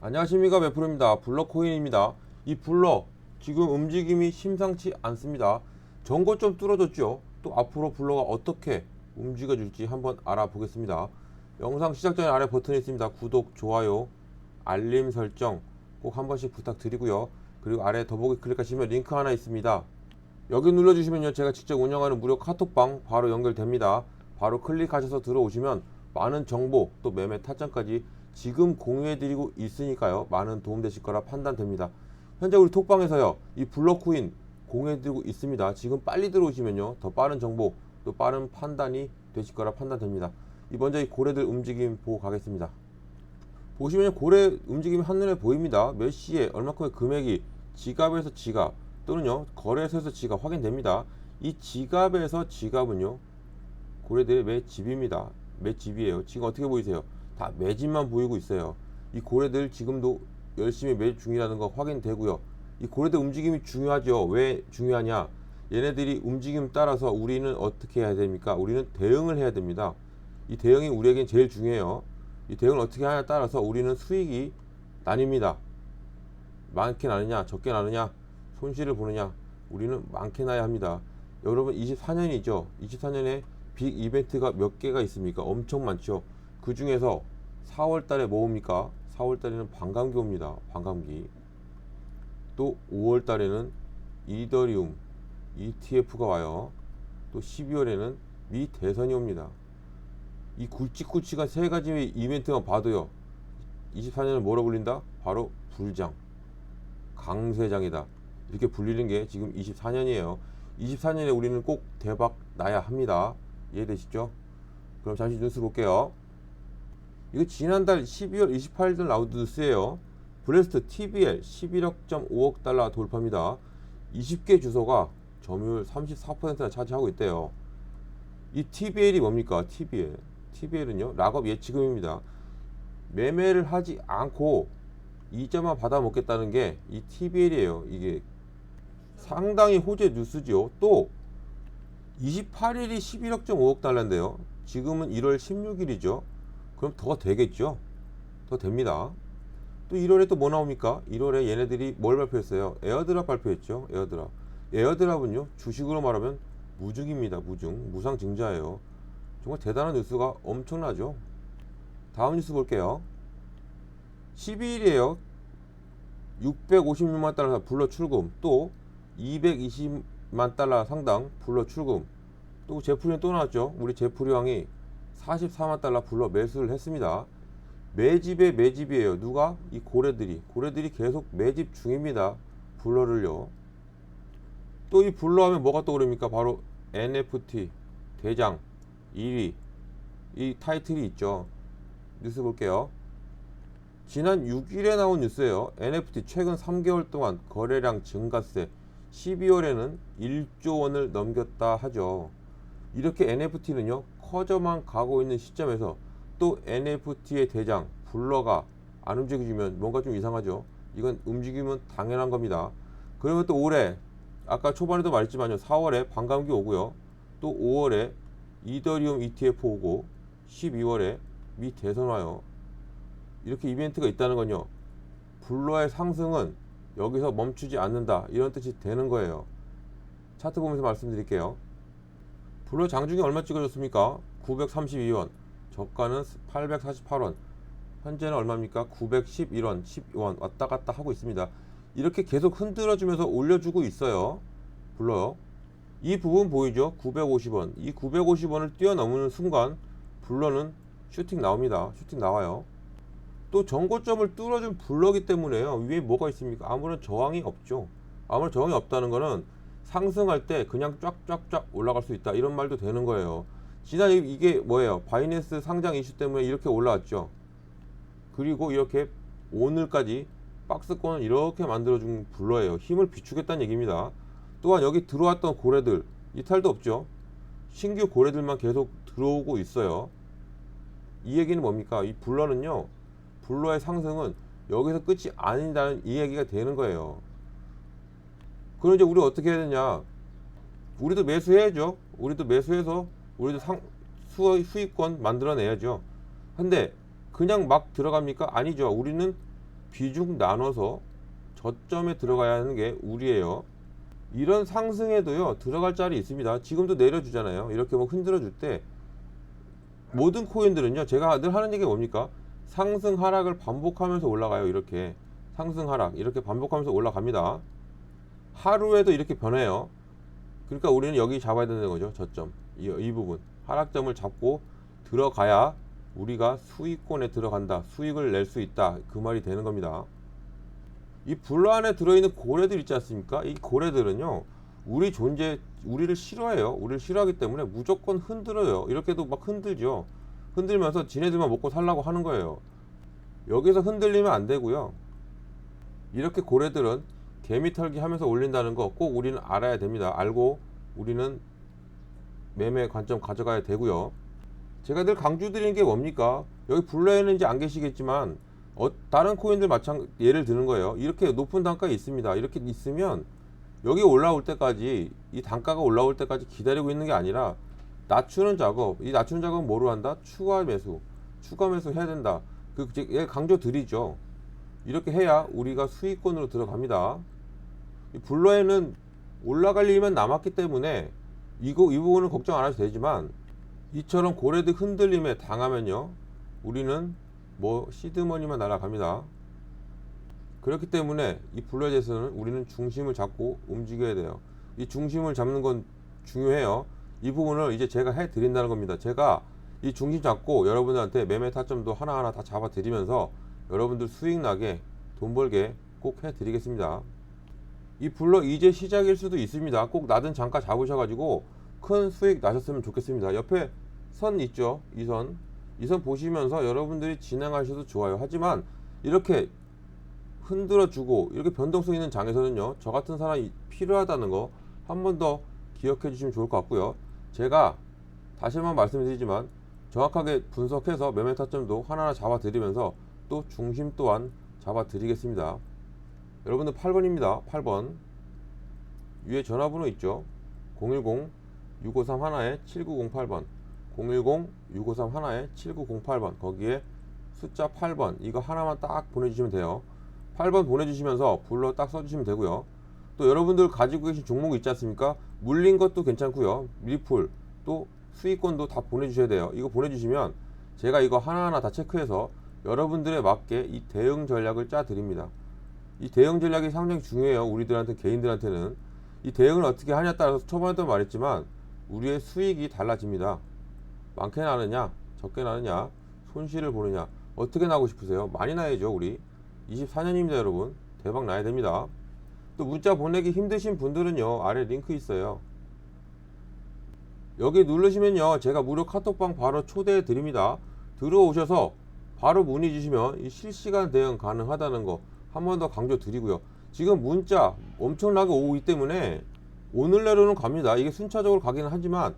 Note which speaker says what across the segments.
Speaker 1: 안녕하십니까 매프로입니다. 블러코인입니다. 이 블러 지금 움직임이 심상치 않습니다. 전고 좀 뚫어졌죠. 또 앞으로 블러가 어떻게 움직여줄지 한번 알아보겠습니다. 영상 시작 전에 아래 버튼이 있습니다. 구독, 좋아요, 알림 설정 꼭 한 번씩 부탁드리고요. 그리고 아래 더보기 클릭하시면 링크 하나 있습니다. 여기 눌러주시면요 제가 직접 운영하는 무료 카톡방 바로 연결됩니다 바로 클릭하셔서 들어오시면 많은 정보 또 매매 타점까지 지금 공유해드리고 있으니까요 많은 도움 되실 거라 판단됩니다 현재 우리 톡방에서요 이 블록코인 공유해드리고 있습니다 지금 빨리 들어오시면요 더 빠른 정보 또 빠른 판단이 되실 거라 판단됩니다 이 먼저 이 고래들 움직임 보고 가겠습니다 보시면 고래 움직임이 한눈에 보입니다. 몇 시에 얼마큼의 금액이 지갑에서 지갑 또는요 거래소에서 지갑 확인됩니다. 이 지갑에서 지갑은요 고래들의 매 집입니다. 매 집이에요. 지금 어떻게 보이세요? 다 매집만 보이고 있어요. 이 고래들 지금도 열심히 매집 중이라는 거 확인되고요. 이 고래들 움직임이 중요하죠. 왜 중요하냐? 얘네들이 움직임 따라서 우리는 어떻게 해야 됩니까? 우리는 대응을 해야 됩니다. 이 대응이 우리에겐 제일 중요해요. 이 대응을 어떻게 하냐에 따라서 우리는 수익이 나뉩니다. 많게 나느냐, 적게 나느냐, 손실을 보느냐, 우리는 많게 나야 합니다. 여러분 24년이죠. 24년에 빅 이벤트가 몇 개가 있습니까? 엄청 많죠. 그 중에서 4월 달에 뭡니까? 4월 달에는 반감기 옵니다. 반감기. 또 5월 달에는 이더리움 ETF가 와요. 또 12월에는 미 대선이 옵니다. 이 굵직굵직한 세 가지 이벤트만 봐도요. 24년을 뭐로 불린다? 바로 불장, 강세장이다. 이렇게 불리는 게 지금 24년이에요. 24년에 우리는 꼭 대박 나야 합니다. 이해되시죠? 그럼 잠시 뉴스 볼게요. 이거 지난달 12월 28일 나온 뉴스예요. 브레스트 TBL 11억.5억 달러 돌파입니다. 20개 주소가 점유율 34%나 차지하고 있대요. 이 TBL이 뭡니까? TBL. TBL은요, 락업 예치금입니다. 매매를 하지 않고 이자만 받아 먹겠다는 게 이 TBL이에요. 이게 상당히 호재 뉴스지요. 또 28일이 11억.5억 달러인데요. 지금은 1월 16일이죠. 그럼 더 되겠죠? 더 됩니다. 또 1월에 또 뭐 나옵니까? 1월에 얘네들이 뭘 발표했어요? 에어드랍 발표했죠. 에어드랍. 에어드랍은요, 주식으로 말하면 무중입니다. 무중. 무상증자예요. 정말 대단한 뉴스가 엄청나죠. 다음 뉴스 볼게요. 12일이에요. 656만 달러 불러 출금. 또 220만 달러 상당 불러 출금. 또 제프리는 또 나왔죠. 우리 제프리 왕이 44만 달러 불러 매수를 했습니다. 매집의 매집이에요. 누가? 이 고래들이. 고래들이 계속 매집 중입니다. 불러를요. 또 이 불러 하면 뭐가 떠오릅니까? 바로 NFT 대장 1위 이 타이틀이 있죠. 뉴스 볼게요. 지난 6일에 나온 뉴스예요. NFT 최근 3개월 동안 거래량 증가세 12월에는 1조 원을 넘겼다 하죠. 이렇게 NFT는요 커져만 가고 있는 시점에서 또 NFT의 대장 블러가 안 움직여주면 뭔가 좀 이상하죠. 이건 움직이면 당연한 겁니다. 그러면 또 올해 아까 초반에도 말했지만요 4월에 반감기 오고요 또 5월에 이더리움 ETF 오고 12월에 미 대선 와요. 이렇게 이벤트가 있다는 건요. 블러의 상승은 여기서 멈추지 않는다. 이런 뜻이 되는 거예요. 차트 보면서 말씀드릴게요. 블러 장중에 얼마 찍어줬습니까? 932원. 저가는 848원. 현재는 얼마입니까? 911원, 10원 왔다 갔다 하고 있습니다. 이렇게 계속 흔들어주면서 올려주고 있어요. 블러요. 이 부분 보이죠? 950원. 이 950원을 뛰어넘는 순간 블러는 슈팅 나옵니다. 슈팅 나와요. 또 전고점을 뚫어준 블러기 때문에요. 위에 뭐가 있습니까? 아무런 저항이 없죠. 아무런 저항이 없다는 거는 상승할 때 그냥 쫙쫙쫙 올라갈 수 있다. 이런 말도 되는 거예요. 지난 이- 이게 뭐예요? 바이낸스 상장 이슈 때문에 이렇게 올라왔죠. 그리고 이렇게 오늘까지 박스권을 이렇게 만들어준 블러예요. 힘을 비추겠다는 얘기입니다. 또한 여기 들어왔던 고래들 이탈도 없죠. 신규 고래들만 계속 들어오고 있어요. 이 얘기는 뭡니까? 이 블러는요. 블러의 상승은 여기서 끝이 아닌다는 이 얘기가 되는 거예요. 그럼 이제 우리 어떻게 해야 되냐? 우리도 매수해야죠. 우리도 매수해서 우리도 상 수, 수익권 만들어내야죠. 근데 그냥 막 들어갑니까? 아니죠. 우리는 비중 나눠서 저점에 들어가야 하는 게 우리예요. 이런 상승에도요 들어갈 자리 있습니다. 지금도 내려주잖아요. 이렇게 뭐 흔들어 줄 때 모든 코인들은요 제가 늘 하는 얘기가 뭡니까? 상승 하락을 반복하면서 올라가요. 이렇게 상승 하락 이렇게 반복하면서 올라갑니다. 하루에도 이렇게 변해요. 그러니까 우리는 여기 잡아야 되는 거죠. 저점 이, 이 부분 하락점을 잡고 들어가야 우리가 수익권에 들어간다. 수익을 낼 수 있다. 그 말이 되는 겁니다. 이 불로 안에 들어있는 고래들 있지 않습니까? 이 고래들은요, 우리 존재, 우리를 싫어해요. 우리를 싫어하기 때문에 무조건 흔들어요. 이렇게도 막 흔들죠. 흔들면서 지네들만 먹고 살라고 하는 거예요. 여기서 흔들리면 안 되고요. 이렇게 고래들은 개미 털기 하면서 올린다는 거 꼭 우리는 알아야 됩니다. 알고 우리는 매매 관점 가져가야 되고요. 제가 늘 강조드리는 게 뭡니까? 여기 불러에는 이제 안 계시겠지만 어, 다른 코인들 마찬 예를 드는 거예요. 이렇게 높은 단가에 있습니다. 이렇게 있으면 여기 올라올 때까지 이 단가가 올라올 때까지 기다리고 있는 게 아니라 낮추는 작업. 이 낮추는 작업은 뭐로 한다? 추가 매수. 추가 매수 해야 된다. 그 제- 예, 강조 드리죠. 이렇게 해야 우리가 수익권으로 들어갑니다. 이 불러에는 올라갈 일만 남았기 때문에 이거 이 부분은 걱정 안 하셔도 되지만 이처럼 고래들 흔들림에 당하면요 우리는 뭐 시드머니만 날아갑니다. 그렇기 때문에 이 블루에 대해서는 우리는 중심을 잡고 움직여야 돼요. 이 중심을 잡는 건 중요해요. 이 부분을 이제 제가 해 드린다는 겁니다. 제가 이 중심 잡고 여러분들한테 매매 타점도 하나하나 다 잡아 드리면서 여러분들 수익 나게 돈 벌게 꼭 해 드리겠습니다 이 블러 이제 시작일 수도 있습니다. 꼭 낮은 장가 잡으셔가지고 큰 수익 나셨으면 좋겠습니다. 옆에 선 있죠? 이 선. 이 선 보시면서 여러분들이 진행하셔도 좋아요. 하지만 이렇게 흔들어주고 이렇게 변동성 있는 장에서는요. 저 같은 사람이 필요하다는 거 한 번 더 기억해 주시면 좋을 것 같고요. 제가 다시 한번 말씀드리지만 정확하게 분석해서 매매 타점도 하나하나 잡아 드리면서 또 중심 또한 잡아 드리겠습니다. 여러분들 8번입니다. 8번. 위에 전화번호 있죠? 010-653 하나에 7908번. 010-653 하나에 7908번. 거기에 숫자 8번. 이거 하나만 딱 보내주시면 돼요. 8번 보내주시면서 불러 딱 써주시면 되고요. 또 여러분들 가지고 계신 종목 있지 않습니까? 물린 것도 괜찮고요. 리플 또 수익권도 다 보내주셔야 돼요. 이거 보내주시면 제가 이거 하나하나 다 체크해서 여러분들에 맞게 이 대응 전략을 짜 드립니다. 이 대응 전략이 상당히 중요해요. 우리들한테 개인들한테는 이 대응을 어떻게 하냐에 따라서 초반에도 말했지만 우리의 수익이 달라집니다. 많게 나느냐, 적게 나느냐, 손실을 보느냐, 어떻게 나고 싶으세요? 많이 나야죠, 우리. 24년입니다, 여러분. 대박 나야 됩니다. 또 문자 보내기 힘드신 분들은요, 아래 링크 있어요. 여기 누르시면요, 제가 무료 카톡방 바로 초대해 드립니다. 들어오셔서 바로 문의 주시면 이 실시간 대응 가능하다는 거 한 번 더 강조 드리고요. 지금 문자 엄청나게 오기 때문에 오늘 내로는 갑니다. 이게 순차적으로 가기는 하지만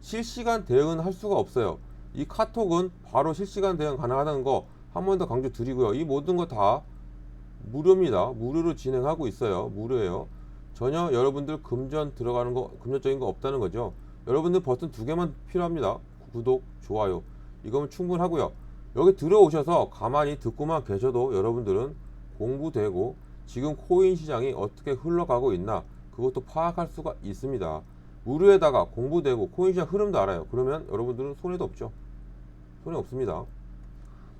Speaker 1: 실시간 대응은 할 수가 없어요. 이 카톡은 바로 실시간 대응 가능하다는 거 한 번 더 강조 드리고요. 이 모든 거 다 무료입니다. 무료로 진행하고 있어요. 무료예요. 전혀 여러분들 금전 들어가는 거 금전적인 거 없다는 거죠. 여러분들 버튼 두 개만 필요합니다. 구독, 좋아요. 이거면 충분하고요. 여기 들어오셔서 가만히 듣고만 계셔도 여러분들은 공부되고 지금 코인 시장이 어떻게 흘러가고 있나 그것도 파악할 수가 있습니다. 무료에다가 공부되고 코인 시장 흐름도 알아요. 그러면 여러분들은 손해도 없죠. 손해 없습니다.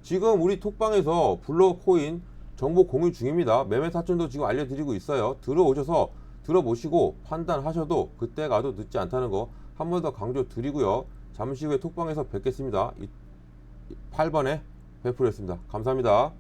Speaker 1: 지금 우리 톡방에서 블러 코인 정보 공유 중입니다. 매매 타점도 지금 알려드리고 있어요. 들어오셔서 들어보시고 판단하셔도 그때 가도 늦지 않다는 거 한 번 더 강조 드리고요. 잠시 후에 톡방에서 뵙겠습니다. 이- 이 8번에 베풀었습니다. 감사합니다.